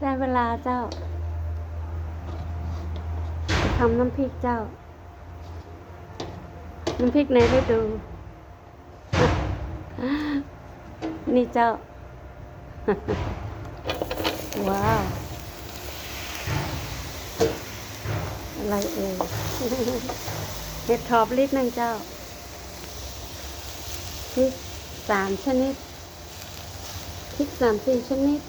ได้เวลาเจ้าทำน้ำพริกเจ้า น้ำพริกในฤดู นี่เจ้า ว้าว อะไรเอ่ยเห็ดถอบลิตรหนึ่งเจ้าพริกสามชนิดพริกสามสี่ชนิด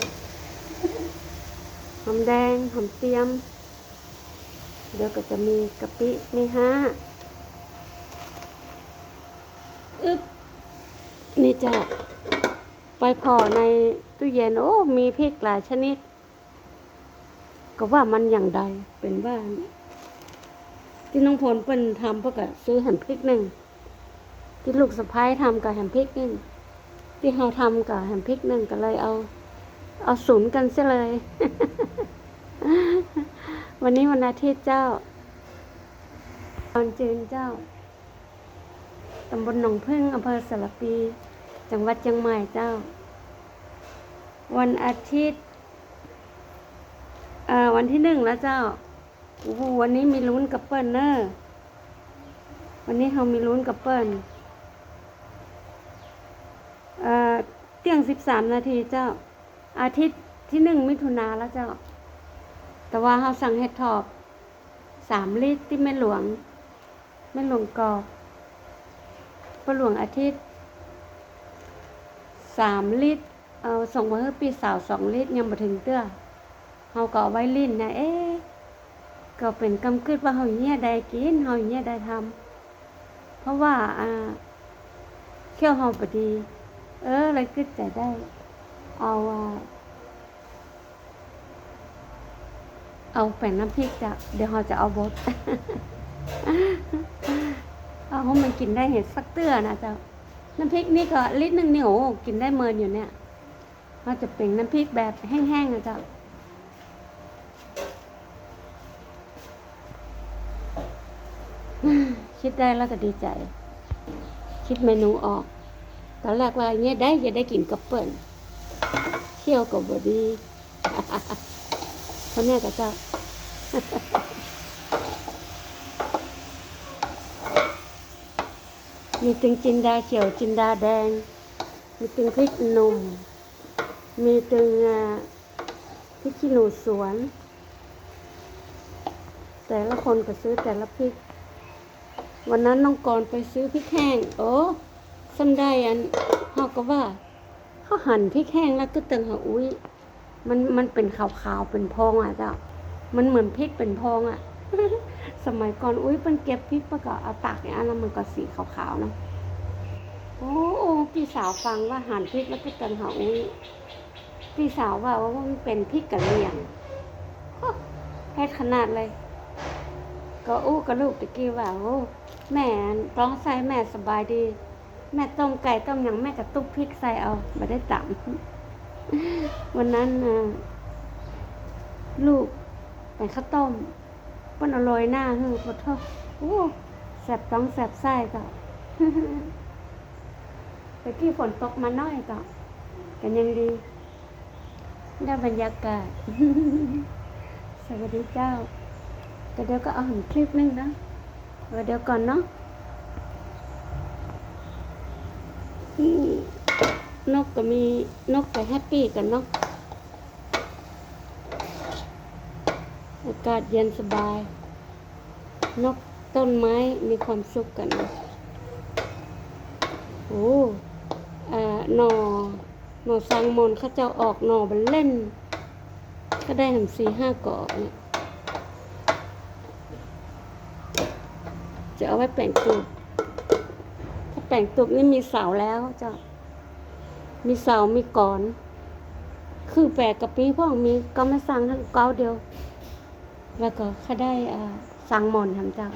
หอมแดง หอมเตียม เดี๋ยวก็จะมีกะปิมีห้าอึ๊บนี่จะไปพอในตู้เย็น โอ้ มีพริกหลายชนิด ก็ว่ามันอย่างใดเป็นว่า ที่น้องพลเปิ้นทำเพื่อก็ซื้อแหมพริกหนึ่ง ที่ลูกสะพ้ายทำกับแหมพริกหนึ่ง ที่เราทำกับแหมพริกหนึ่งก็เลยเอา เอาศูนย์กันเสียเลย วันนี้วันอาทิตย์เจ้า ตอนจืนเจ้า ตำบลหนองพึ่งอำเภอสารปี จังหวัดเชียงใหม่เจ้า วันอาทิตย์เอ่อวันที่หนึ่งแล้วเจ้าโอ้โหวันนี้มีลุ้นกับเปิ้ลเนอร์วันนี้เรามีลุ้นกับเปิ้ลเอ่อเที่ยงสิบสามนาทีเจ้า อาทิตย์ที่หนึ่งมิถุนาแล้วเจ้า แต่ว่าเราสั่งเห็ดถอบสามลิตรที่แม่หลวงแม่หลวงกอกพระหลวงอาทิตย์สามลิตรเอาส่งมาให้ปีสาวสองลิตรยังมาถึงเตื้อเขาก็เอไว้ลิ้นนะเอ๊ะก็เป็นกำกึดว่าเขาเนี้ยได้กินเขาเนี้ยได้ทำเพราะว่าอ่าเขี้ยวเขาปดี เออเลยกึดใจได้ เอาเอาแป้งน้ำพริกจ้ะเดี๋ยวเราจะเอาบดเอาให้มันกินได้เห็ดสักเตื้อนะเจ้าน้ำพริกนี่ก็ลิตรหนึ่งนี่โอ้กินได้เมินอยู่เนี่ยเราจะเป็นน้ำพริกแบบแห้งๆนะเจ้าคิดได้แล้วก็ดีใจ คิดเมนูออก ตอนแรกว่าเงี้ยได้จะได้กินกับเปิ่น เที่ยวกับบดีเพราะเนี่ยก็จะมีตึงจินดาเขียวจินดาแดง มีตึงพริกหนุ่ม มีตึงพริกขี้หนูสวน แต่ละคนก็ซื้อแต่ละพริก วันนั้นน้องกรไปซื้อพริกแห้ง โอ้ซ้ำได้อันเขาก็ว่า เขาหั่นพริกแห้งแล้วก็ตึงหาอุ้ยมันมันเป็นขาวๆเป็นพองอะเจ้ามันเหมือนพริกเป็นพองอะ สมัยก่อนอุ้ยเป็นเก็บพริกประกอบเอาตากเนี่ยอันนั้นมันก็สีขาวๆนะโอ้โอ้พี่สาวฟังว่าหั่นพริกแล้วก็ตึงหาอุ้ยพี่สาวว่าว่ามันเป็นพริกกะเหรี่ยงแพทขนาดเลย ก็อู้กับลูกตะกี้ว่าโอ้แม่ต้องใส่แม่สบายดี แม่ต้มไก่ต้มหยังแม่ก็ตุ๊บพริกใส่เอาไม่ได้ต่ำวันนั้นลูกไปข้าวต้มเปิ้นอาโรยหน้าเฮ้อปวดท้องโอ้แสบต้องแสบไส้ก็ไปที่ฝนตกมาน้อยก็กันยังดีได้บรรยากาศ สวัสดีเจ้าแต่เดี๋ยวก็เอาหันคลิปนึงนะเดี๋ยวก่อนเนาะอืม นกก็มีนกก็แฮปปี้กันเนาะอากาศเย็นสบาย นกต้นไม้มีความสุขกันโอ้เอ่อหนอหนอสังมนเขาเจะออกหนอบันเล่น ก็ได้ถึงสี่ห้ากอกเนี่ยจะเอาไว้แปลงตูด แปลงตูบนี่มีเสาแล้วเจ้า มีเสามีก่อน คือแปลกกับปีพวกมีก็ไม่สั่งทั้งเก้าเดียว แล้วก็เขาได้สั่งหมอนทำเจ้า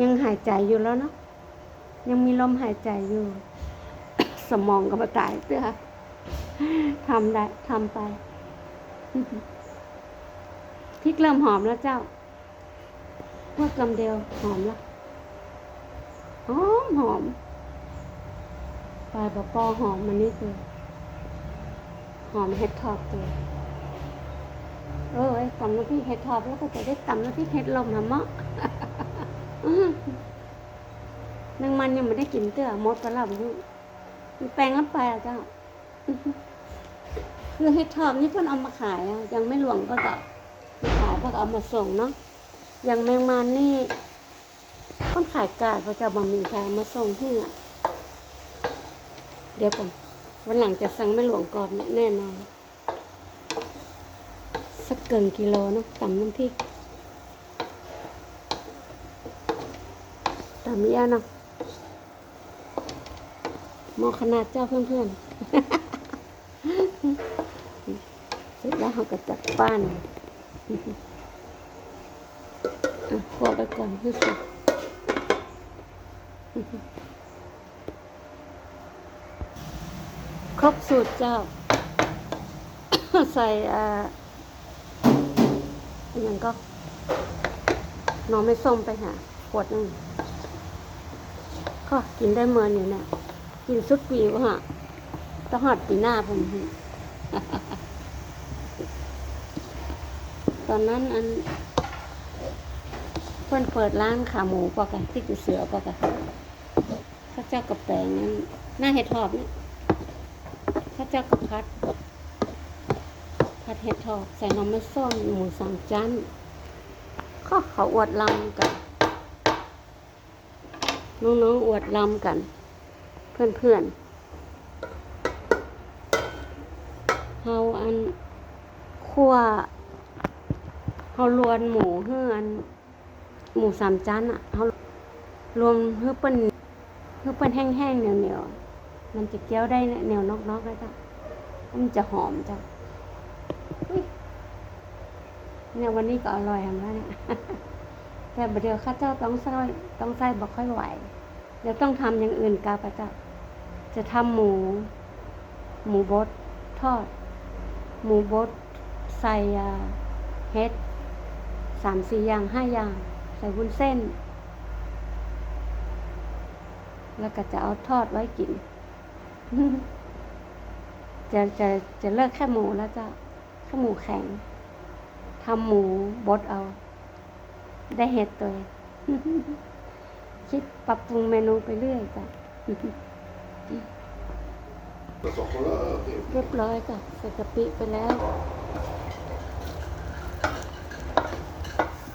ยังหายใจอยู่แล้วเนาะ ยังมีลมหายใจอยู่ สมองก็มาตายเตื้อทำได้ทำไปพริกเริ่มหอมแล้วเจ้าพวกกำเดียวหอมและ หอมหอมปลายปอปอหอมมันนี่คือ หอมเห็ดทอบตัวเออไอ้ตำน้ำพริกเห็ดทอบแล้วก็จะได้ตำน้ำพริกเห็ดลมหะมะนางมันยังไม่ได้กินเตื้อมดไปแล้วมันมันแปลงแล้วไปอะเจ้า คือเห็ดทอบนี่เพิ่นเอามาขายอะยังไม่หลวงก็ก็มาขายเพิ่นเอามาส่งเนาะอย่างแมงมันนี่ เพิ่นขายกาดเขาจะบะหมี่ขายมาส่งที่อะเดี๋ยวก่อนวันหลังจะสั่งไม่หลวงก่อนแน่นอน สักเกินกิโลนะตำน้ำพริกตำเยอะเนาะมองขนาดเจ้าเพื่อนๆเสร็จแล้วเขาก็จัดป้านอะพอไปก่อนเพื่อสุด ครบสูตรเจ้า ใส่อ่าอันยังก็น้องไม่ส้มไปหาขวดนึงก็กินได้เมินอยู่เนี่ยกินสุดปีวฮะต้องหอดปีหน้าผมตอนนั้นอันเพื่อนเปิดร้านขาหมูปะกันที่กุเสือปะกัน เจ้ากับแปลงนั้นหน้าเห็ดหอบเนี่ยข้าเจ้ากับพัดผัดเห็ดทอดใส่น้ำไม่ส้มหมูสามจานก็เขาอวดลำกัน น้องๆอวดลำกัน เพื่อนๆเฮาอันคั่วเฮาลวนหมูเฮืออันหมูสามจานอะเฮารวมเฮือเปิ้น เฮือเปิ้นแห้งๆเหนียวๆมันจะเคี้ยวได้เหนียวนอกๆแล้วจ้ะมันจะหอมจ้ะเนี่ยวันนี้ก็อร่อยทำแล้วเนี่ยแต่เดี๋ยวข้าเจ้าต้องใส่ต้องใส่บอกค่อยไหว เดี๋ยวต้องทำอย่างอื่นกาพระจ้าจะทำหมู หมูบดทอด หมูบดใส่เฮ็ดสามสี่อย่างห้าอย่าง ใส่วุ้นเส้น แล้วก็จะเอาทอดไว้กิน จะจะจะเลิกแค่หมูแล้วจะแค่หมูแข็งทำหมูบดเอา ได้เห็ดตัว คิดปรับปรุงเมนูไปเรื่อยจ้ะเรียบร้อยจ้ะใส่กะปิไปแล้ว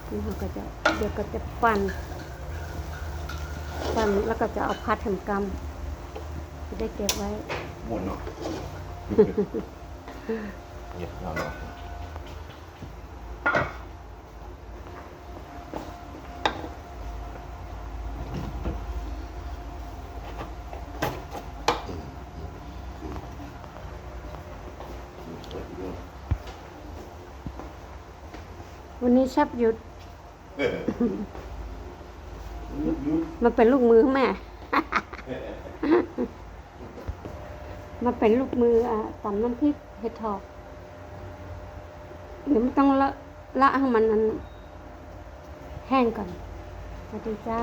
นี่เราก็จะเดี๋ยวก็จะปั่น ปั่นแล้วก็จะเอาพัดแหมกำจะได้เก็บไว้ buono. yeah, no, no. วันนี้ชับหยุด มาเป็นลูกมือแม่มาเป็นลูกมืออะตำน้ำพริกเห็ดถอบเดี๋ยวมันต้องละละให้มันนั้นแห้งก่อนสวัสดีเจ้า